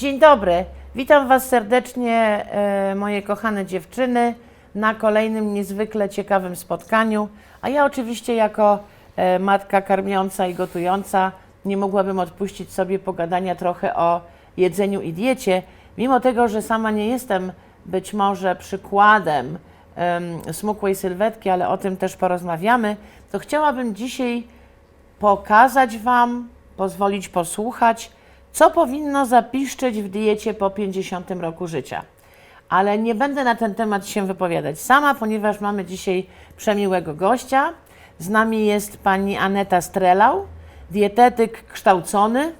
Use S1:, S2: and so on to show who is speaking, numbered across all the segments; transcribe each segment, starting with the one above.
S1: Dzień dobry, witam Was serdecznie, e, moje kochane dziewczyny, na kolejnym niezwykle ciekawym spotkaniu. A ja oczywiście, jako e, matka karmiąca i gotująca, nie mogłabym odpuścić sobie pogadania trochę o jedzeniu i diecie, mimo tego, że sama nie jestem być może przykładem em, smukłej sylwetki, ale o tym też porozmawiamy, to chciałabym dzisiaj pokazać Wam, pozwolić posłuchać, co powinno zapiszczeć w diecie po 50 roku życia. Ale nie będę na ten temat się wypowiadać sama, ponieważ mamy dzisiaj przemiłego gościa. Z nami jest pani Aneta Strelau, dietetyk kształcony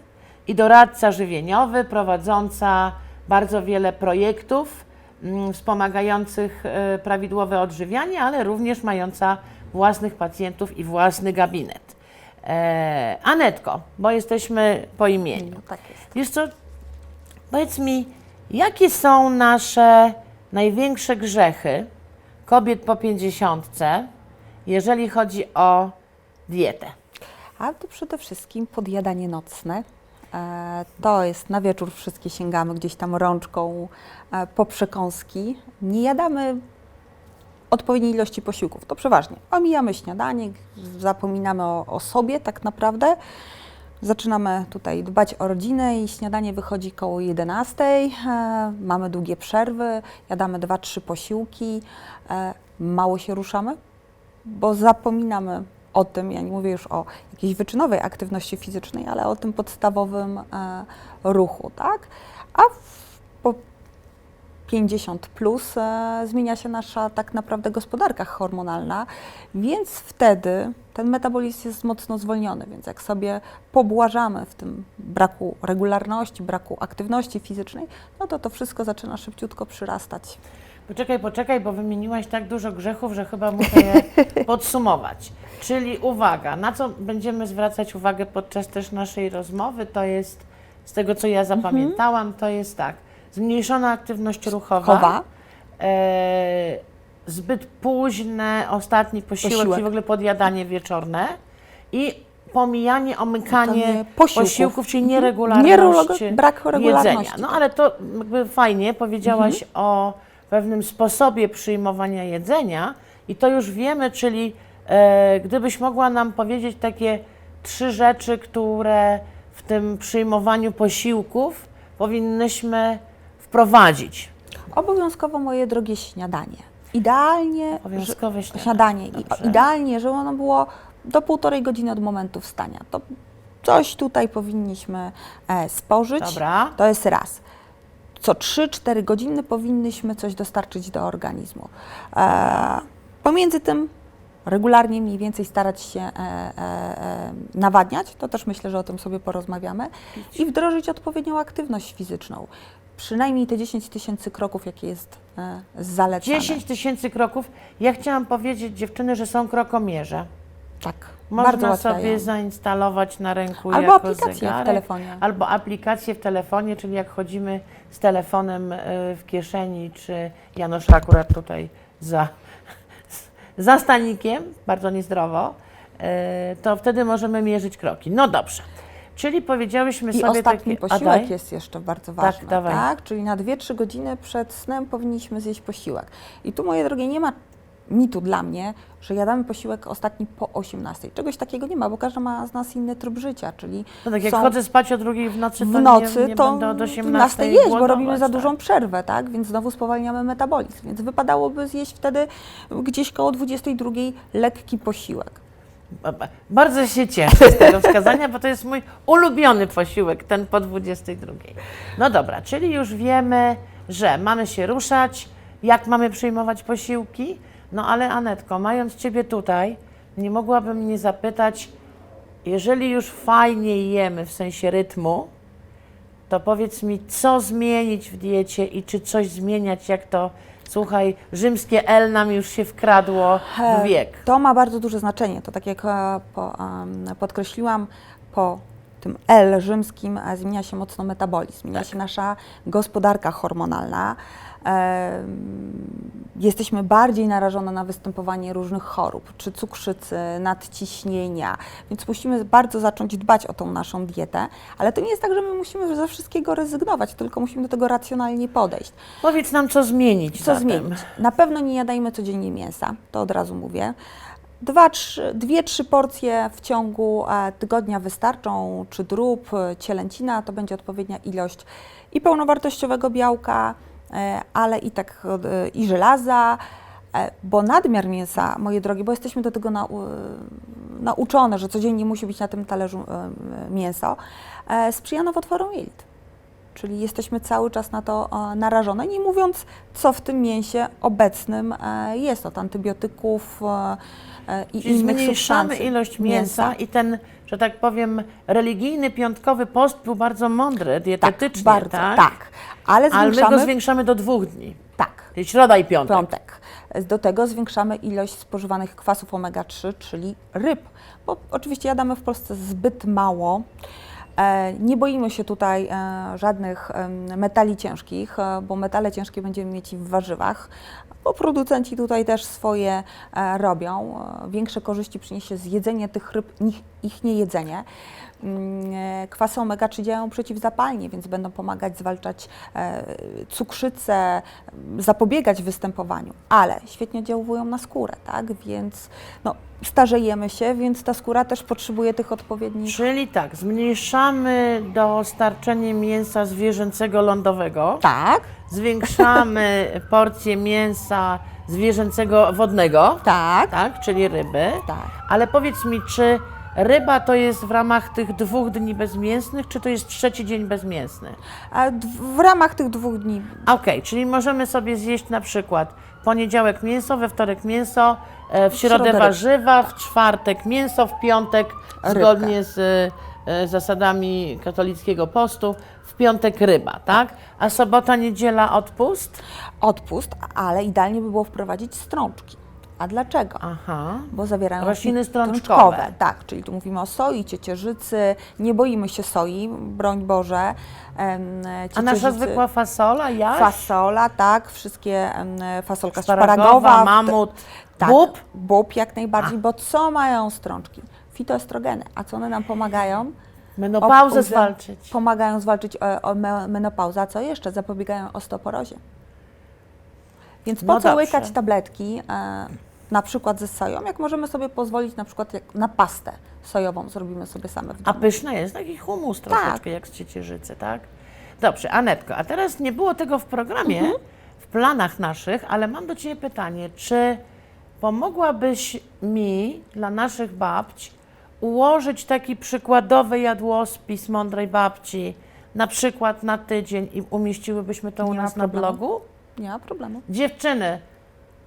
S1: i doradca żywieniowy, prowadząca bardzo wiele projektów mm, wspomagających e, prawidłowe odżywianie, ale również mająca własnych pacjentów i własny gabinet. E, Anetko, bo jesteśmy po imieniu.
S2: Tak jest.
S1: Wiesz co, powiedz mi, jakie są nasze największe grzechy kobiet po pięćdziesiątce, jeżeli chodzi o dietę?
S2: A to przede wszystkim podjadanie nocne. E, To jest na wieczór wszystkie sięgamy gdzieś tam rączką e, po przekąski. Nie jadamy odpowiedniej ilości posiłków, to przeważnie. Omijamy śniadanie, zapominamy o, o sobie tak naprawdę. Zaczynamy tutaj dbać o rodzinę i śniadanie wychodzi koło 11. E, mamy długie przerwy, jadamy 2-3 posiłki, e, mało się ruszamy, bo zapominamy o tym, ja nie mówię już o jakiejś wyczynowej aktywności fizycznej, ale o tym podstawowym e, ruchu, tak? A w, 50 plus e, zmienia się nasza tak naprawdę gospodarka hormonalna, więc wtedy ten metabolizm jest mocno zwolniony, więc jak sobie pobłażamy w tym braku regularności, braku aktywności fizycznej, no to to wszystko zaczyna szybciutko przyrastać.
S1: Poczekaj, poczekaj, bo wymieniłaś tak dużo grzechów, że chyba muszę je podsumować. Czyli uwaga, na co będziemy zwracać uwagę podczas też naszej rozmowy, to jest, z tego co ja zapamiętałam, to jest tak, zmniejszona aktywność ruchowa,
S2: Chowa.
S1: e, zbyt późny ostatni posiłek,
S2: Posiłek.
S1: czyli w ogóle podjadanie wieczorne i pomijanie, omykanie
S2: posiłków.
S1: posiłków, czyli
S2: Mhm.
S1: nieregularność
S2: Nierego- brak regularności,
S1: jedzenia. No ale to jakby fajnie powiedziałaś
S2: Mhm.
S1: o pewnym sposobie przyjmowania jedzenia i to już wiemy, czyli e, gdybyś mogła nam powiedzieć takie trzy rzeczy, które w tym przyjmowaniu posiłków powinnyśmy wprowadzić.
S2: Obowiązkowo moje drogie śniadanie. Idealnie
S1: Obowiązkowe śniadanie.
S2: śniadanie. I idealnie, żeby ono było do półtorej godziny od momentu wstania. To coś tutaj powinniśmy e, spożyć.
S1: Dobra.
S2: To jest raz. Co 3-4 godziny powinnyśmy coś dostarczyć do organizmu. E, pomiędzy tym regularnie mniej więcej starać się e, e, e, nawadniać, to też myślę, że o tym sobie porozmawiamy, i wdrożyć odpowiednią aktywność fizyczną. Przynajmniej te 10 tysięcy kroków, jakie jest e, zalecane.
S1: 10 tysięcy kroków. Ja chciałam powiedzieć dziewczyny, że są krokomierze.
S2: Tak, bardzo
S1: Można sobie zainstalować na ręku
S2: Albo aplikację w
S1: zegarek,
S2: telefonie.
S1: Albo aplikację w telefonie, czyli jak chodzimy z telefonem y, w kieszeni, czy Janusz akurat tutaj za, za stanikiem, bardzo niezdrowo, y, to wtedy możemy mierzyć kroki. No dobrze. Czyli powiedziałyśmy
S2: I
S1: sobie
S2: ostatni
S1: takie... a
S2: posiłek
S1: daj.
S2: jest jeszcze bardzo ważny,
S1: dawaj.
S2: tak? Czyli na 2-3 godziny przed snem powinniśmy zjeść posiłek. I tu, moje drogie, nie ma mitu dla mnie, że jadamy posiłek ostatni po 18. Czegoś takiego nie ma, bo każdy ma z nas inny tryb życia, czyli
S1: No tak, jak
S2: są-
S1: chodzę spać o drugiej w nocy, to
S2: w nocy
S1: nie, nie
S2: to
S1: będę od 18
S2: 18 jeść, bo robimy za
S1: tak.
S2: dużą przerwę, tak? Więc znowu spowalniamy metabolizm. Więc wypadałoby zjeść wtedy gdzieś koło 22 lekki posiłek.
S1: Ba- ba- Bardzo się cieszę z tego wskazania, bo to jest mój ulubiony posiłek, ten po 22. No dobra, czyli już wiemy, że mamy się ruszać, jak mamy przyjmować posiłki. No ale Anetko, mając Ciebie tutaj, nie mogłabym nie zapytać, jeżeli już fajnie jemy w sensie rytmu, to powiedz mi, co zmienić w diecie i czy coś zmieniać, jak to, słuchaj, rzymskie L nam już się wkradło w wiek.
S2: To ma bardzo duże znaczenie. To tak jak e, podkreśliłam, po tym L rzymskim e, zmienia się mocno metabolizm, zmienia
S1: Tak.
S2: się nasza gospodarka hormonalna. Jesteśmy bardziej narażone na występowanie różnych chorób, czy cukrzycy, nadciśnienia, więc musimy bardzo zacząć dbać o tą naszą dietę, ale to nie jest tak, że my musimy ze wszystkiego rezygnować, tylko musimy do tego racjonalnie podejść.
S1: Powiedz nam, co zmienić
S2: Co
S1: zatem.
S2: zmienić? Na pewno nie jadajmy codziennie mięsa, to od razu mówię. Dwa, trzy, dwie, trzy porcje w ciągu e, tygodnia wystarczą, czy drób, e, cielęcina, to będzie odpowiednia ilość i pełnowartościowego białka, ale i tak e, i żelaza, e, bo nadmiar mięsa, moje drogie, bo jesteśmy do tego nau, nauczone, że codziennie musi być na tym talerzu e, mięso, e, sprzyja nowotworom jelit. Czyli jesteśmy cały czas na to e, narażone, nie mówiąc, co w tym mięsie obecnym e, jest od antybiotyków e, i
S1: Czyli
S2: innych
S1: zmniejszamy
S2: substancji.
S1: ilość mięsa, i ten, że tak powiem, religijny piątkowy post był bardzo mądry,
S2: Tak,
S1: dietetycznie,
S2: bardzo,
S1: tak?
S2: tak. Ale
S1: Ale my
S2: zwiększamy,
S1: go zwiększamy do dwóch dni,
S2: tak,
S1: czyli środa i piątek.
S2: piątek. Do tego zwiększamy ilość spożywanych kwasów omega-3, czyli ryb, bo oczywiście jadamy w Polsce zbyt mało. E, Nie boimy się tutaj e, żadnych metali ciężkich, e, bo metale ciężkie będziemy mieć w warzywach, bo producenci tutaj też swoje robią. Większe korzyści przyniesie zjedzenie tych ryb ich niejedzenie. Mm, e, Kwasy omega-3 działają przeciwzapalnie, więc będą pomagać zwalczać e, cukrzycę, m, zapobiegać występowaniu, ale świetnie oddziałują na skórę, tak? Więc no, starzejemy się, więc ta skóra też potrzebuje tych odpowiednich.
S1: Czyli tak, zmniejszamy dostarczenie mięsa zwierzęcego lądowego,
S2: Tak,
S1: zwiększamy porcję mięsa zwierzęcego wodnego,
S2: tak,
S1: tak, czyli ryby.
S2: tak.
S1: Ale powiedz mi, czy ryba to jest w ramach tych dwóch dni bezmięsnych, czy to jest trzeci dzień bezmięsny?
S2: A d- w ramach tych dwóch dni
S1: Okej, czyli możemy sobie zjeść na przykład poniedziałek mięso, we wtorek mięso, e, w środę
S2: środę ryb.
S1: warzywa, w czwartek mięso, w piątek
S2: Rybka.
S1: zgodnie z e, zasadami katolickiego postu, w piątek ryba, tak? A sobota, niedziela odpust?
S2: odpust, ale idealnie by było wprowadzić strączki. A dlaczego?
S1: Aha.
S2: Bo zawierają
S1: Rośliny strączkowe.
S2: strączkowe. Tak, czyli tu mówimy o soi, ciecierzycy. Nie boimy się soi, broń Boże.
S1: A nasza zwykła fasola, jaś?
S2: Fasola, tak, wszystkie fasolka
S1: Szparagowa,
S2: szparagowa.
S1: mamut,
S2: tak,
S1: bób?
S2: Bób jak najbardziej, bo co mają strączki? Fitoestrogeny. A co one nam pomagają?
S1: Menopauzę zwalczyć.
S2: Pomagają zwalczyć e, o, me- menopauzę, a co jeszcze? Zapobiegają osteoporozie. Więc po
S1: No
S2: co
S1: dobrze.
S2: łykać tabletki, e, na przykład ze soją, jak możemy sobie pozwolić na przykład na pastę sojową zrobimy sobie same w
S1: A
S2: domu.
S1: pyszne jest, taki humus troszeczkę jak z ciecierzycy, tak? Dobrze, Anetko, a teraz nie było tego w programie,
S2: Mhm.
S1: w planach naszych, ale mam do Ciebie pytanie, czy pomogłabyś mi, dla naszych babć, ułożyć taki przykładowy jadłospis mądrej babci, na przykład na tydzień i umieściłybyśmy to u
S2: Nie
S1: nas na blogu?
S2: Nie ma problemu.
S1: Dziewczyny,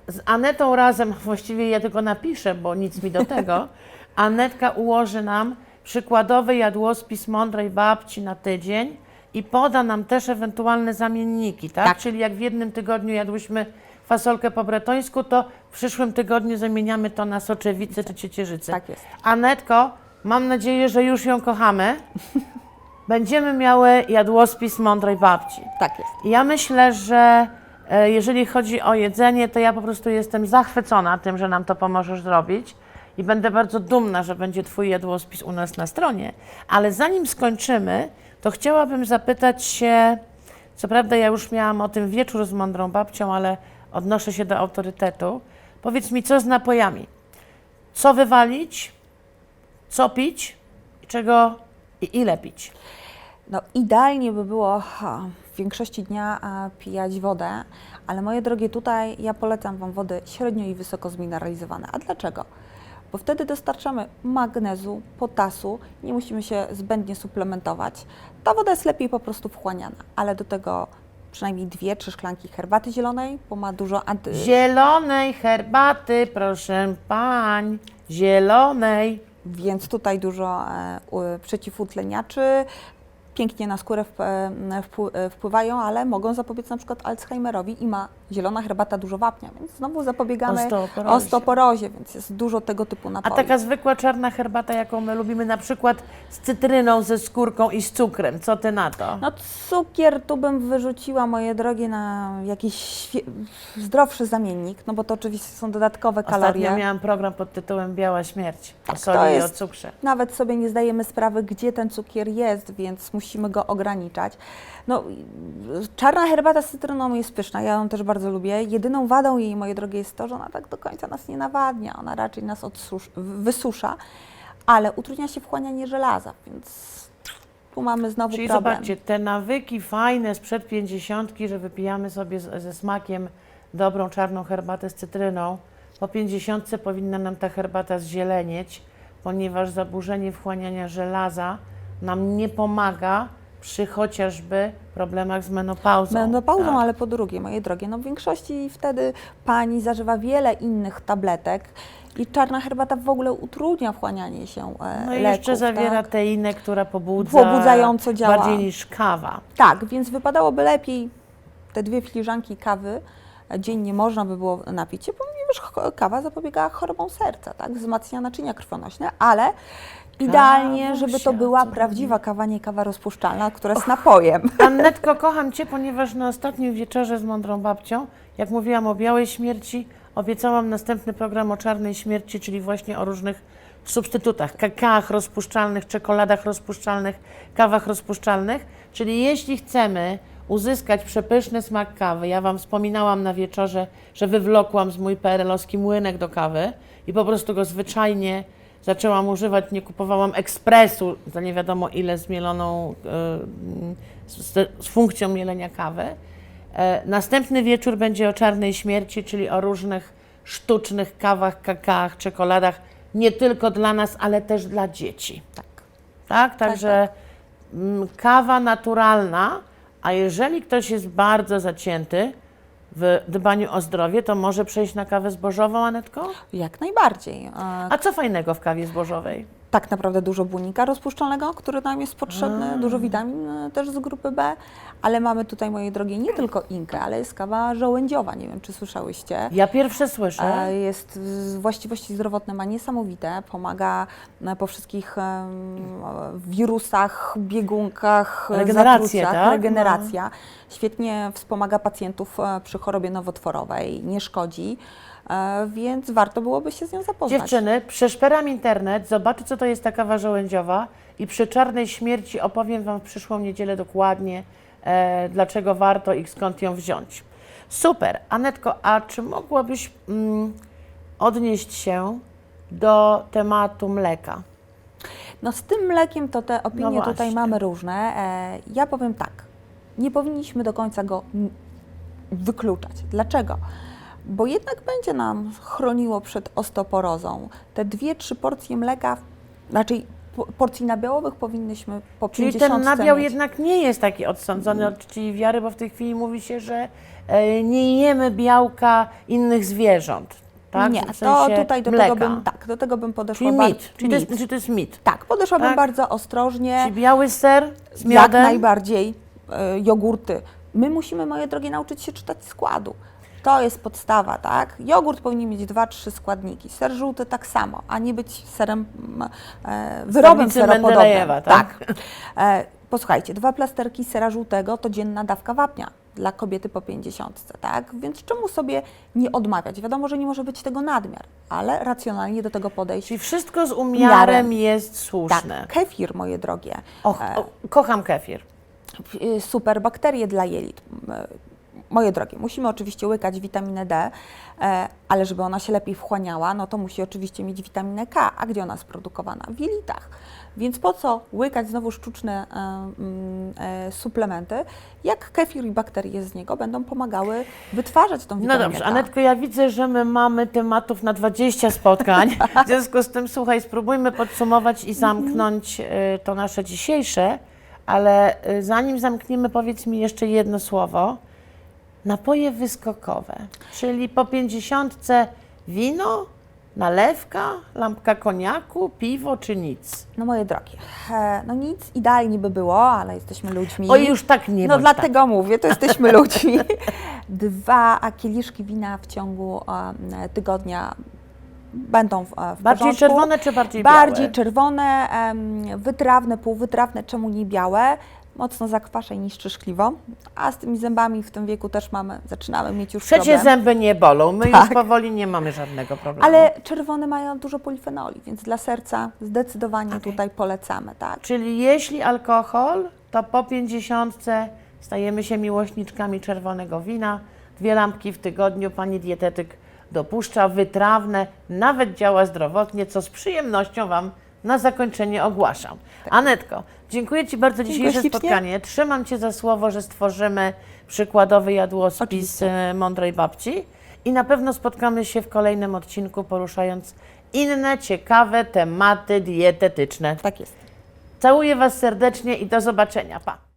S1: z Anetą razem, właściwie ja tylko napiszę, bo nic mi do tego. Anetka ułoży nam przykładowy jadłospis mądrej babci na tydzień i poda nam też ewentualne zamienniki, tak?
S2: Tak.
S1: Czyli jak w jednym tygodniu jadłyśmy fasolkę po bretońsku, to w przyszłym tygodniu zamieniamy to na soczewicę czy ciecierzycę.
S2: Tak jest.
S1: Anetko, mam nadzieję, że już ją kochamy. Będziemy miały jadłospis mądrej babci.
S2: Tak jest.
S1: Ja myślę, że jeżeli chodzi o jedzenie, to ja po prostu jestem zachwycona tym, że nam to pomożesz zrobić i będę bardzo dumna, że będzie Twój jadłospis u nas na stronie. Ale zanim skończymy, to chciałabym zapytać się, co prawda ja już miałam o tym wieczór z mądrą babcią, ale odnoszę się do autorytetu. Powiedz mi, co z napojami? Co wywalić? Co pić? Czego i ile pić?
S2: No idealnie by było ha, w większości dnia pijać wodę, ale moje drogie, tutaj ja polecam Wam wody średnio i wysoko zmineralizowane. A dlaczego? Bo wtedy dostarczamy magnezu, potasu, nie musimy się zbędnie suplementować. Ta woda jest lepiej po prostu wchłaniana, ale do tego przynajmniej dwie, trzy szklanki herbaty zielonej, bo ma dużo anty...
S1: Zielonej herbaty, proszę pań, zielonej.
S2: więc tutaj dużo e, przeciwutleniaczy. Pięknie na skórę e, e, wpływają, ale mogą zapobiec na przykład Alzheimerowi i ma zielona herbata dużo wapnia, więc znowu zapobiegamy
S1: Osteoporozie.
S2: osteoporozie, więc jest dużo tego typu
S1: A
S2: napoi.
S1: taka zwykła czarna herbata, jaką my lubimy, na przykład z cytryną, ze skórką i z cukrem. Co ty na to?
S2: No cukier tu bym wyrzuciła, moje drogie, na jakiś zdrowszy zamiennik, no bo to oczywiście są dodatkowe kalorie.
S1: Ostatnio miałam program pod tytułem Biała śmierć. o
S2: Tak,
S1: soli
S2: to
S1: i o cukrze.
S2: Nawet sobie nie zdajemy sprawy, gdzie ten cukier jest, więc musimy go ograniczać. No, czarna herbata z cytryną jest pyszna, ja ją też bardzo lubię. Jedyną wadą jej, moje drogie, jest to, że ona tak do końca nas nie nawadnia, ona raczej nas odsusz, wysusza, ale utrudnia się wchłanianie żelaza, więc tu mamy znowu
S1: Czyli
S2: problem.
S1: zobaczcie, te nawyki fajne sprzed pięćdziesiątki, że wypijamy sobie z, ze smakiem dobrą czarną herbatę z cytryną. Po pięćdziesiątce powinna nam ta herbata zzielenieć, ponieważ zaburzenie wchłaniania żelaza nam nie pomaga przy chociażby problemach z menopauzą.
S2: Menopauzą,
S1: tak.
S2: ale po drugie, moje drogie, no w większości wtedy pani zażywa wiele innych tabletek i czarna herbata w ogóle utrudnia wchłanianie się e,
S1: No i
S2: leków.
S1: jeszcze zawiera
S2: tak?
S1: teinę, która pobudza
S2: Pobudzająco działa.
S1: bardziej niż kawa.
S2: Tak, więc wypadałoby lepiej te dwie filiżanki kawy dziennie można by było napić się, ponieważ kawa zapobiega chorobom serca, tak? wzmacnia naczynia krwonośne, ale idealnie, żeby to była prawdziwa kawa, nie kawa rozpuszczalna, która jest napojem.
S1: Annetko, kocham Cię, ponieważ na ostatnim wieczorze z mądrą babcią, jak mówiłam o białej śmierci, obiecałam następny program o czarnej śmierci, czyli właśnie o różnych substytutach, kakaach rozpuszczalnych, czekoladach rozpuszczalnych, kawach rozpuszczalnych. Czyli jeśli chcemy uzyskać przepyszny smak kawy, ja Wam wspominałam na wieczorze, że wywlokłam z mój PRL-owski młynek do kawy i po prostu go zwyczajnie zaczęłam używać, nie kupowałam ekspresu za nie wiadomo ile zmieloną y, z, z funkcją mielenia kawy. E, następny wieczór będzie o czarnej śmierci, czyli o różnych sztucznych kawach, kakaach, czekoladach, nie tylko dla nas, ale też dla dzieci.
S2: Tak.
S1: Tak, także mm, kawa naturalna, a jeżeli ktoś jest bardzo zacięty w dbaniu o zdrowie, to może przejść na kawę zbożową, Anetko?
S2: Jak najbardziej. E,
S1: A co fajnego w kawie zbożowej?
S2: Tak naprawdę dużo błonnika rozpuszczalnego, który nam jest potrzebny, dużo witamin e, też z grupy B, ale mamy tutaj, moje drogie, nie tylko inkę, ale jest kawa żołędziowa, nie wiem, czy słyszałyście.
S1: Ja pierwsze słyszę.
S2: E, Jest właściwości zdrowotne ma niesamowite, pomaga e, po wszystkich wirusach, biegunkach,
S1: Regeneracja, tak?
S2: regeneracja. Świetnie wspomaga pacjentów przy chorobie nowotworowej, nie szkodzi, więc warto byłoby się z nią zapoznać.
S1: Dziewczyny, przeszperam internet, zobaczę, co to jest ta kawa żołędziowa i przy czarnej śmierci opowiem Wam w przyszłą niedzielę dokładnie, e, dlaczego warto i skąd ją wziąć. Super. Anetko, a czy mogłabyś mm, odnieść się do tematu mleka?
S2: No z tym mlekiem to te opinie
S1: No
S2: tutaj
S1: właśnie.
S2: mamy różne. E, ja powiem tak, nie powinniśmy do końca go wykluczać. Dlaczego? Bo jednak będzie nam chroniło przed osteoporozą. Te dwie, trzy porcje mleka, raczej po- porcji nabiałowych powinnyśmy po
S1: Czyli
S2: 50
S1: ten nabiał
S2: mieć.
S1: jednak nie jest taki odsądzony od czci wiary, bo w tej chwili mówi się, że e, nie jemy białka innych zwierząt. Tak?
S2: Nie,
S1: W
S2: to
S1: sensie
S2: tutaj do
S1: mleka.
S2: tego bym, tak, do tego bym podeszła
S1: Czyli
S2: bar-
S1: mit. Czyli to, jest,
S2: mit.
S1: to jest mit.
S2: Tak, podeszłabym
S1: Tak?
S2: bardzo ostrożnie.
S1: Czyli biały ser z
S2: Jak
S1: miodem.
S2: najbardziej e, jogurty. My musimy, moje drogie, nauczyć się czytać składu. To jest podstawa, tak? Jogurt powinien mieć dwa, trzy składniki. Ser żółty tak samo, a nie być serem, mm, e, wyrobem seropodobnym.
S1: Mendelejewa, tak?
S2: E, posłuchajcie, dwa plasterki sera żółtego to dzienna dawka wapnia dla kobiety po 50, tak? Więc czemu sobie nie odmawiać? Wiadomo, że nie może być tego nadmiar, ale racjonalnie do tego podejść.
S1: Czyli wszystko z umiarem jest słuszne.
S2: Tak, kefir, moje drogie.
S1: Och,
S2: E,
S1: o, kocham kefir.
S2: y, super bakterie dla jelit. Moje drogie, musimy oczywiście łykać witaminę D, e, ale żeby ona się lepiej wchłaniała, no to musi oczywiście mieć witaminę K. A gdzie ona jest produkowana? W jelitach. Więc po co łykać znowu sztuczne e, mm, e, suplementy, jak kefir i bakterie z niego będą pomagały wytwarzać tą
S1: No
S2: witaminę
S1: dobrze,
S2: K.
S1: Anetko, ja widzę, że my mamy tematów na 20 spotkań. W związku z tym, słuchaj, spróbujmy podsumować i zamknąć to nasze dzisiejsze, ale zanim zamkniemy, powiedz mi jeszcze jedno słowo. Napoje wyskokowe, czyli po 50 wino, nalewka, lampka koniaku, piwo czy nic?
S2: No moje drogie, e, no nic idealnie by było, ale jesteśmy ludźmi.
S1: Oj, już tak nie
S2: No
S1: bądź tak.
S2: dlatego mówię, to jesteśmy ludźmi. Dwa kieliszki wina w ciągu e, tygodnia będą w, e, w
S1: Bardziej czerwone czy bardziej
S2: Bardziej
S1: białe?
S2: czerwone, em, wytrawne, półwytrawne, czemu nie białe? Mocno zakwaszaj niż czyszkliwo. A z tymi zębami w tym wieku też mamy, zaczynamy mieć już
S1: Trzecie
S2: problem.
S1: zęby nie bolą, my już
S2: Tak.
S1: powoli nie mamy żadnego problemu.
S2: Ale czerwone mają dużo polifenoli, więc dla serca zdecydowanie
S1: Okej.
S2: tutaj polecamy, tak?
S1: Czyli jeśli alkohol, to po 50 stajemy się miłośniczkami czerwonego wina. Dwie lampki w tygodniu pani dietetyk dopuszcza, wytrawne, nawet działa zdrowotnie, co z przyjemnością Wam na zakończenie ogłaszam. Anetko, dziękuję Ci bardzo
S2: Dziękuję
S1: dzisiejsze
S2: ślicznie.
S1: spotkanie. Trzymam Cię za słowo, że stworzymy przykładowy jadłospis
S2: Oczywiście.
S1: e, mądrej babci i na pewno spotkamy się w kolejnym odcinku poruszając inne ciekawe tematy dietetyczne.
S2: Tak jest.
S1: Całuję Was serdecznie i do zobaczenia. Pa!